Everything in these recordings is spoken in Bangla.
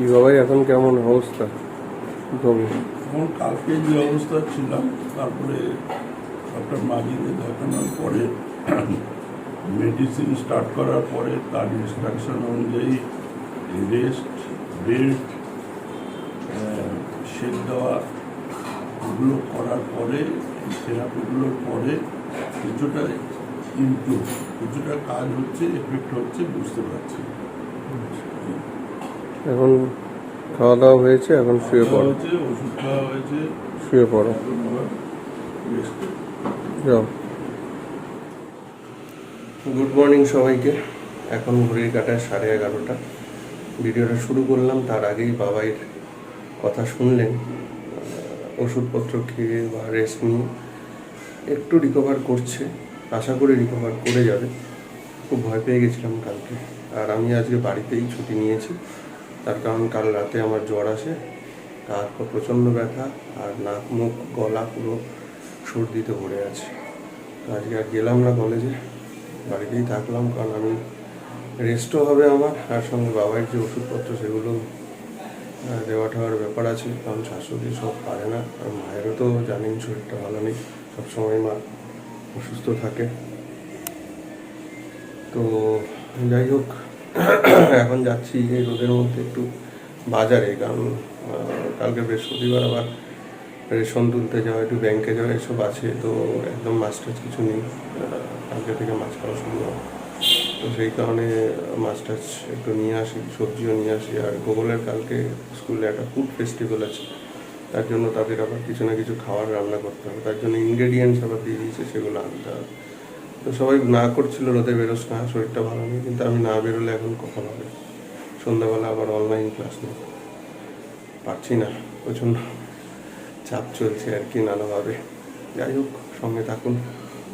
কি বাবাই এখন কেমন অবস্থা? জমি এখন কালকে যে অবস্থা ছিলাম তারপরে ডক্টর মাজিদে দেখানোর পরে মেডিসিন স্টার্ট করার পরে তার ইনস্ট্রাকশন অনুযায়ী রেস্ট বেড শেক দেওয়া এগুলো করার পরে থেরাপিগুলোর পরে কিছুটা ইমপ্রুভ কিছুটা কাজ হচ্ছে এফেক্ট হচ্ছে বুঝতে পারছি। এখন খাওয়া দাওয়া হয়েছে এখন শুয়ে পড়ো। শুয়ে পড়ো। যাও। গুড মর্নিং সবাইকে। এখন ঘড়ির কাটায় সাড়ে এগারোটা। ভিডিওটা শুরু করলাম তার আগেই বাবাইয়ের কথা শুনলেন। ওষুধপত্র খেয়ে বা রেস্ট নিয়ে একটু রিকভার করছে। আশা করি রিকভার করে যাবে। খুব ভয় পেয়ে গেছিলাম কালকে। আর আমি আজকে বাড়িতেই ছুটি নিয়েছি। তার কারণ কাল রাতে আমার জ্বর আসে কার প্রচণ্ড ব্যথা আর নাক, মুখ, গলা পুরো সর্দিতে ভরে আছে। আজকে আর গেলাম না কলেজে, বাড়িতেই থাকলাম কারণ আমি রেস্টও হবে আমার আর সঙ্গে বাবার যে ওষুধপত্র সেগুলো দেওয়া ঠাওয়ার ব্যাপার আছে, কারণ শাশুড়ি সব পারে না, আর মায়েরও তো জানেন শরীরটা ভালো নেই, সবসময় মা অসুস্থ থাকে। তো যাই হোক এখন যাচ্ছি এই রোদের মধ্যে একটু বাজারে, কারণ কালকে বৃহস্পতিবার আবার রেশন তুলতে যাওয়া, একটু ব্যাংকে যাওয়া এসব আছে, তো একদম মাছ টাছ কিছু নেই কালকে থেকে মাছ খাওয়া শুরু তো সেই কারণে মাছ টাছ একটু নিয়ে আসি, সবজিও নিয়ে আসি, আর গোগলের কালকে স্কুলে একটা ফুড ফেস্টিভ্যাল আছে, তার জন্য তাদের আবার কিছু না কিছু খাবার রান্না করতে হবে, তার জন্য ইনগ্রেডিয়েন্টস আবার দিয়ে দিয়েছে, সেগুলো আনতে হবে। তো সবাই না করছিল রোদে বেরোস না, শরীরটা ভালো নেই, কিন্তু আমি না বেরোলে এখন কখন হবে? সন্ধ্যাবেলা আবার অনলাইন ক্লাস নেই পারছি না, প্রচণ্ড চাপ চলছে আর কি নানাভাবে। যাই হোক, সঙ্গে থাকুন,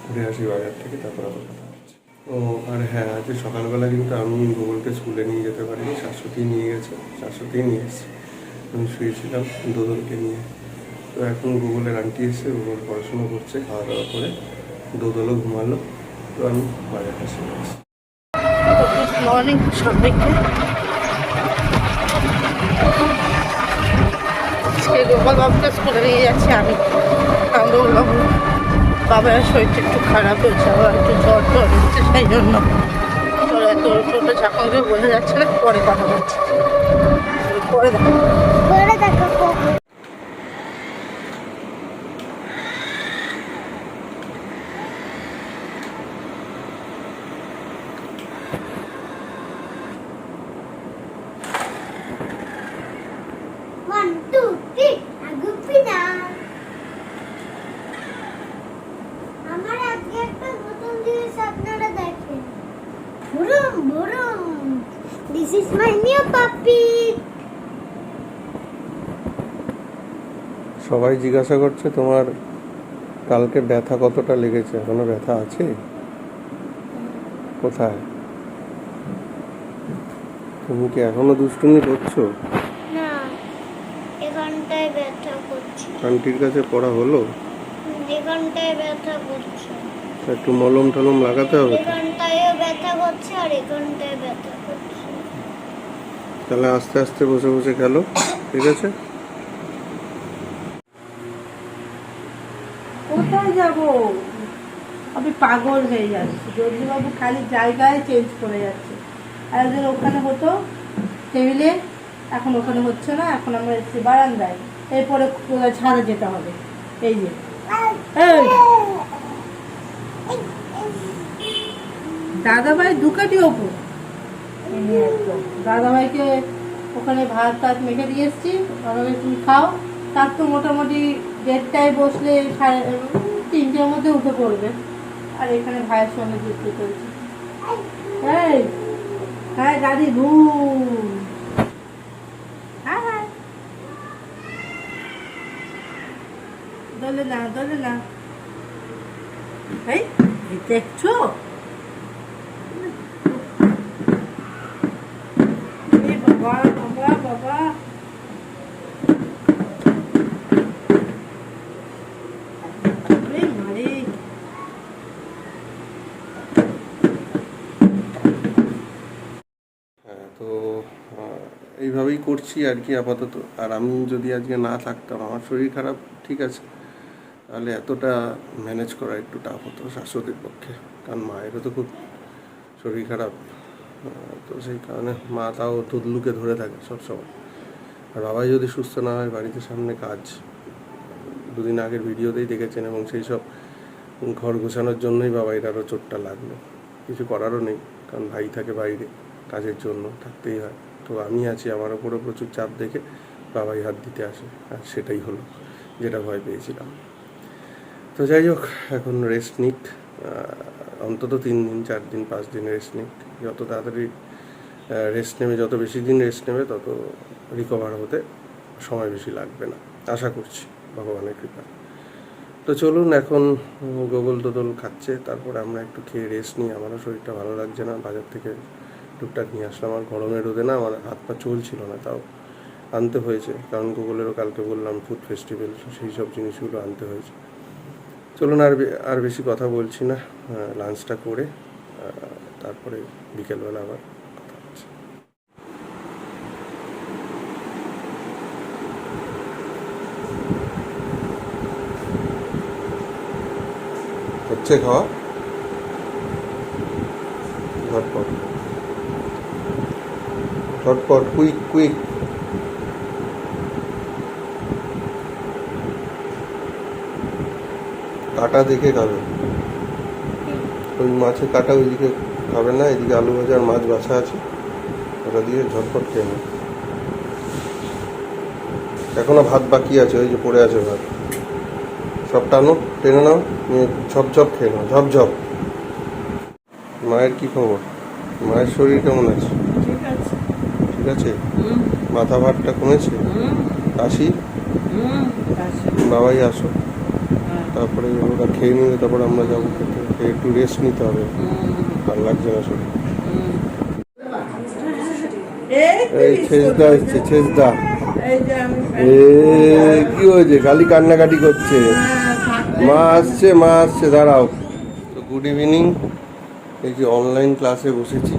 ঘুরে আসি বাজার থেকে, তারপর আবার কথা হচ্ছে। ও, আর হ্যাঁ আজকে সকালবেলা কিন্তু আমি গুগলকে স্কুলে নিয়ে যেতে পারিনি, শাশ্বতী নিয়ে গেছে শাশ্বতী নিয়ে এসেছি। আমি শুয়েছিলাম দোদলকে নিয়ে। তো এখন গুগলের আন্টি এসে, গুগল পড়াশুনো করছে, খাওয়া দাওয়া করে, দোদলও ঘুমালো। তো আমি বাজারটা আসি গুড মর্নিং সবাইকে আজকে গোপাল বাবুকে স্কুলে নিয়ে যাচ্ছি আমি। কারণ গোপাল বাবু বাবার শরীরটা একটু খারাপ হয়েছে আবার একটু জ্বর টর হচ্ছে সেই জন্য। তোর এত টোটো চাকরিকে বোঝা যাচ্ছে না পরে কথা বলছি। পরে দেখো। One, সবাই জিজ্ঞাসা করছে তোমার কালকে ব্যথা কতটা লেগেছে? এখনও ব্যথা আছে? কোথায়? তুমি কি এখনও দুষ্টুমি করছ? না এখানটায় ব্যথা করছে। আন্টির কাছে পড়া হলো? এখানটায় ব্যথা করছে। তা একটু মলম টলম লাগাতে হবে তো। এখানটায়ও ব্যথা করছে আর এখানটায় ব্যথা করছে। তাহলে আস্তে আস্তে বসে বসে খেলো ঠিক আছে? কোথায় যাব? আমি পাগল হয়ে যাচ্ছি। জলদিবাবু খালি জায়গায় চেঞ্জ করে যাচ্ছে। আর ওখানে হতো, টেবিলে, এখন ওখানে হচ্ছে না, এখন আমরা এসেছি বারান্দায়। এরপরে ছাদে যেতে হবে। এই যে। দাদাভাই দুকাটি ওপর। দাদাভাইকে ওখানে ভাত টাত মেখে দিয়ে এসছি। দাদাভাই, তুমি খাও। তার তো মোটামুটি দেড়টায় বসলে তিনটের মধ্যে উঠে পড়বে। আর এখানে ভাইয়ের সঙ্গে যুক্ত এই হ্যাঁ গাড়ি, ঘুম। দলে না দলে না এই দেখছ এ বাবা বাবা বাবা আরে মারে হ্যাঁ তো আহ, এইভাবেই করছি আর কি আপাতত। আর আমি যদি আজকে না থাকতাম, আমার শরীর খারাপ, ঠিক আছে। তাহলে এতটা ম্যানেজ করা একটু টাফ হতো শাশুড়ির পক্ষে। কারণ মায়েরও তো খুব শরীর খারাপ। তো সেই কারণে মা তাও তুদলুকে ধরে থাকে সবসময়। আর বাবাই যদি সুস্থ না হয়, বাড়িতে সামনে কাজ। দুদিন আগের ভিডিওতেই দেখেছেন এবং সেই সব ঘর গোছানোর জন্যই বাবাইর আরও চোটটা লাগল। কিছু করারও নেই, কারণ ভাই থাকে বাইরে, কাজের জন্য থাকতেই হয়। তো আমি আছি, আমার ওপরও প্রচুর চাপ দেখে বাবাই হাত দিতে আসে, আর সেটাই হলো, যেটা ভয় পেয়েছিলাম। তো যাই হোক, এখন রেস্ট নিক অন্তত তিন দিন, চার দিন, পাঁচ দিন রেস্ট নিক। যত তাড়াতাড়ি রেস্ট নেবে, যত বেশি দিন রেস্ট নেবে, তত রিকভার হতে সময় বেশি লাগবে না। আশা করছি, ভগবানের কৃপা। তো চলুন এখন গোগল দোদল খাচ্ছে, তারপরে আমরা একটু খেয়ে রেস্ট নিই। আমারও শরীরটা ভালো লাগছে না, বাজার থেকে টুকটাক নিয়ে আসলাম। আর গরমের রোদে না আমার হাত পা চলছিল না, তাও আনতে হয়েছে। কারণ গুগলেরও কালকে বললাম ফুড ফেস্টিভ্যাল সেই সব জিনিসগুলো আনতে হয়েছে। চলুন আর আর বেশি কথা বলছি না। লাঞ্চটা করে তারপরে বিকেলবেলা আবার কথা হচ্ছে। খাওয়া? ঝটপট ঝটপট কুইক কুইক কাটা দেখে খাবে। ওই মাছের কাটা ওইদিকে খাবে না, এদিকে আলু ভাজার মাছ বাছা আছে। ওটা দিয়ে ঝটপট খেয়ে নেবে এখনও ভাত বাকি আছে, ওই যে পড়ে আছে ভাত। সব টানো, টেনে নাও, নিয়ে ঝপ ঝপ খেয়ে নাও, ঝপ ঝপ। মায়ের কি খবর? মায়ের শরীর কেমন আছে? ঠিক আছে? মাথা ভাতটা কমেছে? কাশি? বাবাই আসো। তারপরে ওরা খেয়ে নিলে তারপরে আমরা যাব খেতে। খেয়ে একটু রেস্ট নিতে হবে। ভালো লাগছে না শরীর। এই ছেজদা এসছে ছেজদা এ কি হয়েছে? খালি কান্নাকাটি করছে। মা আসছে মা আসছে দাঁড়াও। তো গুড ইভিনিং এই যে অনলাইন ক্লাসে বসেছি।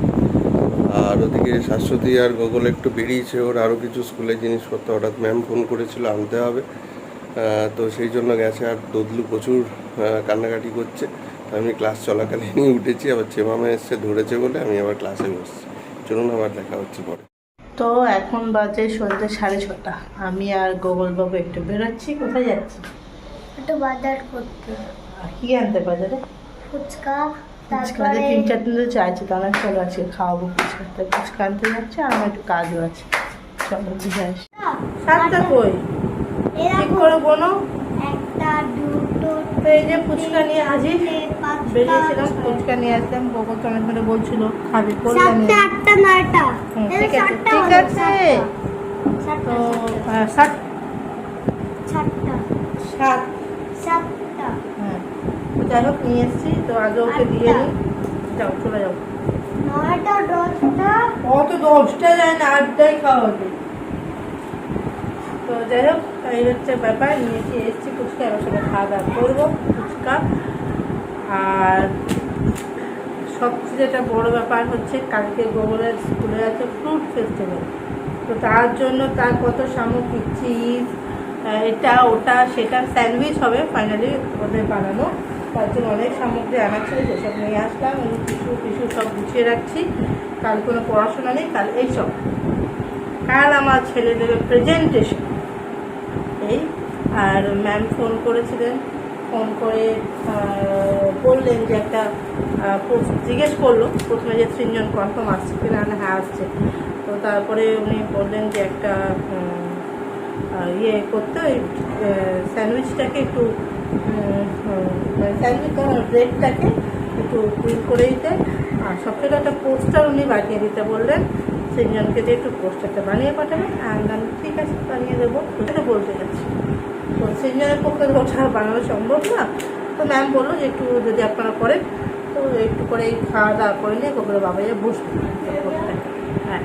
আর ওদিকে শাশ্বতী আর গোগল একটু বেরিয়েছে ওর আরও কিছু স্কুলের জিনিসপত্র হঠাৎ ম্যাম ফোন করেছিল আনতে হবে। তো সেই জন্য গেছে আর দদলু প্রচুর কান্নাকাটি করছে। আমি ক্লাস চলাকালীনই উঠেছি আবার চেমামা এসছে ধরেছে বলে আমি আবার ক্লাসে বসছি। চলুন আবার দেখা হচ্ছে পরে। তো এখন বাজে সন্ধ্যে সাড়ে ছটা। আমি আর গোগল বাবু একটু বেরোচ্ছি কোথায় যাচ্ছি? একটু বাজার করতে। কি আনতে বাজারে? ফুচকা। ফুচকা তারপরে তিন চার দিন ধরে চাইছি তাহলে চলো আজকে খাওয়াবো ফুচকা তাই ফুচকা আনতে যাচ্ছি আর আমার একটু কাজও আছে। চলো বুঝে আসি সাতটা কই? ঠিক করে বোনো তো এই যে ফুচকা নিয়ে হাজির বেরিয়েছিলাম ফুচকা নিয়ে আসলাম তো অনেক ধরে বলছিল খাবি করলাম ঠিক আছে, ঠিক আছে। তো সাতটা, সাত সাতটা। সাত। সাতটা। হ্যাঁ তো যাই হোক নিয়ে এসেছি। তো আগে ওকে দিয়ে নিই। যাও চলে যাও। নয়টা দশটা? অত দশটা যায় না আটটাই খাওয়া হবে তো যাই হোক এই হচ্ছে ব্যাপার। নিয়েছি এসেছি ফুচকা এবার সবাই খাওয়া দাওয়া করব ফুচকা। আর সবচেয়ে যেটা বড় ব্যাপার হচ্ছে কালকে গোবরের স্কুলে আছে ফ্রুট ফেস্টিভ্যাল। তো তার জন্য তার কত সামগ্রী চিজ এটা ওটা সেটা স্যান্ডউইচ হবে ফাইনালি ওদের বানানো। জন্য অনেক সামগ্রী আনা ছিল যেসব নিয়ে আসলাম আমি কিছু কিছু সব গুছিয়ে রাখছি। কাল কোনো পড়াশোনা নেই, কাল এইসব কাল আমার ছেলে দেবে প্রেজেন্টেশন এই, আর ম্যাম ফোন করেছিলেন ফোন করে বললেন যে একটা জিজ্ঞেস করল, প্রথমে যে তিনজন কনফার্ম আসছে কিনা না হ্যাঁ আসছে। তো তারপরে উনি বললেন যে একটা ইয়ে করতে ওই স্যান্ডউইচটাকে একটু স্যান্ডউইচ ব্রেডটাকে একটু কুইক করে দিতে। আর সবথেকে একটা পোস্টার উনি বানিয়ে দিতে বললেন। তিনজনকে দিয়ে একটু পোস্টারটা বানিয়ে পাঠাবেন। আর আমি ঠিক আছে, বানিয়ে দেবো। ওটা বলতে যাচ্ছি। তো তিনজনের পক্ষে ওটা বানানো সম্ভব না। তো ম্যাম বলল যে একটু যদি আপনারা করেন, তো একটু করে এই খাওয়া দাওয়া করে নিয়ে গোবরে বাবা যে বসবে। হ্যাঁ।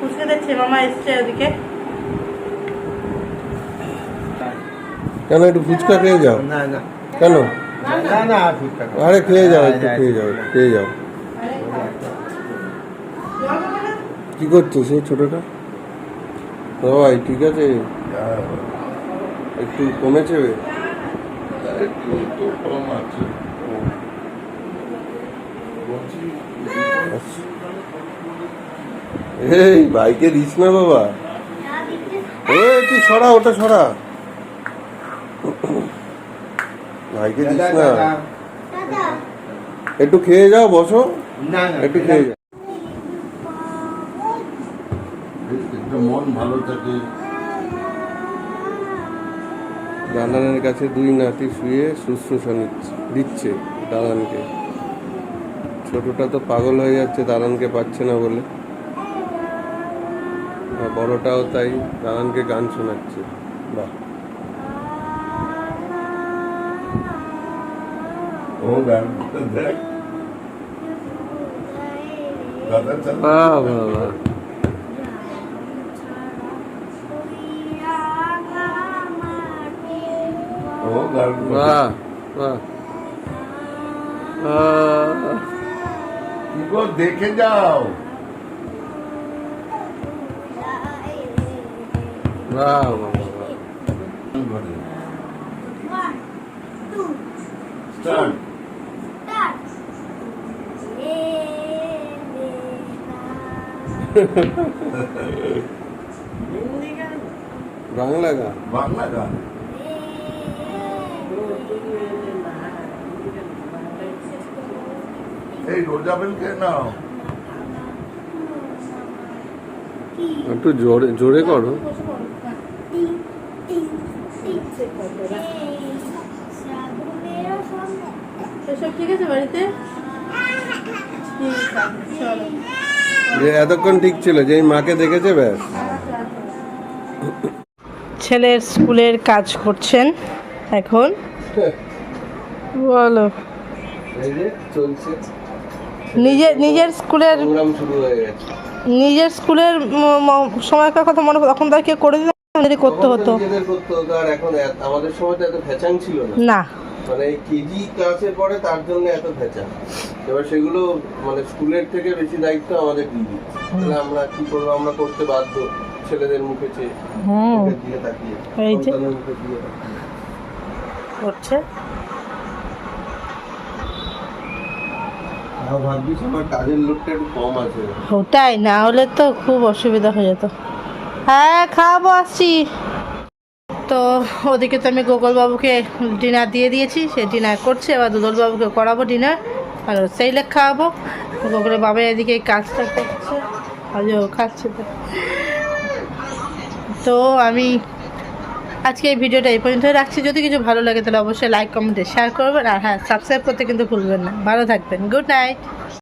পুচকে দেখছি, মামা এসছে ওদিকে। কেন একটু ফুচকা খেয়ে যাও? না না। কেন? না না ঠিকঠাক আরে খেয়ে যাও একটু খেয়ে যাও খেয়ে যাও। কি করছ সেই ছোটটা? সবাই ঠিক আছে? একটু কমেছে? একটু তো কম আছে এই বাইকে দিস না বাবা। এ তুই সরা ওটা সরা। ভাইকে দিস না। একটু খেয়ে যাও বসো। না না একটু খেয়ে যাও। একটু মন ভালো থাকে। দালানের কাছে দুই নাতি শুয়ে শুশ্রূষা নিচ্ছে দিচ্ছে দালানকে। ছোটটা তো পাগল হয়ে যাচ্ছে দালানকে পাচ্ছে না বলে। আর বড়টাও তাই দালানকে গান শোনাচ্ছে। বাহ। ও গান দেখ বাহ বাহ বাহ বাহ বাহ আহ, কি গো দেখে যাও বাহ বাহ বাহ, বাহ। স্টার্ট বাংলা গান বাংলা গান এই রোজা বেলকে নাও। একটু জোরে জোরে করো। ঠিক আছে বাড়িতে? ঠিক আছে চলো। যে এতক্ষণ ঠিক ছিল যে মাকে দেখেছে ব্যাস। ছেলের স্কুলের কাজ করছেন এখন। বলো। নিজের নিজের স্কুলের নিজের স্কুলের সময়কার কথা মনে তখন তার কেউ করে দিত করতে হতো। করতে হতো আর এখন আমাদের সময় তো এত ছিল না। না। মানে কেজি ক্লাসে পড়ে তার জন্য এত ভেচা এবার সেগুলো মানে স্কুলের থেকে বেশি দায়িত্ব আমাদের দিয়ে দিচ্ছে। তাহলে আমরা কি করব? আমরা করতে বাধ্য ছেলেদের মুখে চেয়ে। তাকিয়ে। সন্তানের মুখে দিয়ে করছে। ভাবছিস আমার কাজের লোকটা একটু কম আছে। ওটাই না হলে তো খুব অসুবিধা হয়ে যেত। হ্যাঁ খাওয়াবো আসছি। তো ওদিকে তো আমি গোকুল বাবুকে ডিনার দিয়ে দিয়েছি, সে ডিনার করছে, এবার দুদল বাবুকে করাবো ডিনার আর সেই লেখ খাওয়াবো। গোকুলের বাবা এদিকে কাজটা করছে, আর খাচ্ছে। তো তো আমি আজকে এই ভিডিওটা এই পর্যন্ত রাখছি। যদি কিছু ভালো লাগে, তাহলে অবশ্যই লাইক কমেন্টে শেয়ার করবেন। আর হ্যাঁ সাবস্ক্রাইব করতে কিন্তু ভুলবেন না। ভালো থাকবেন। Good night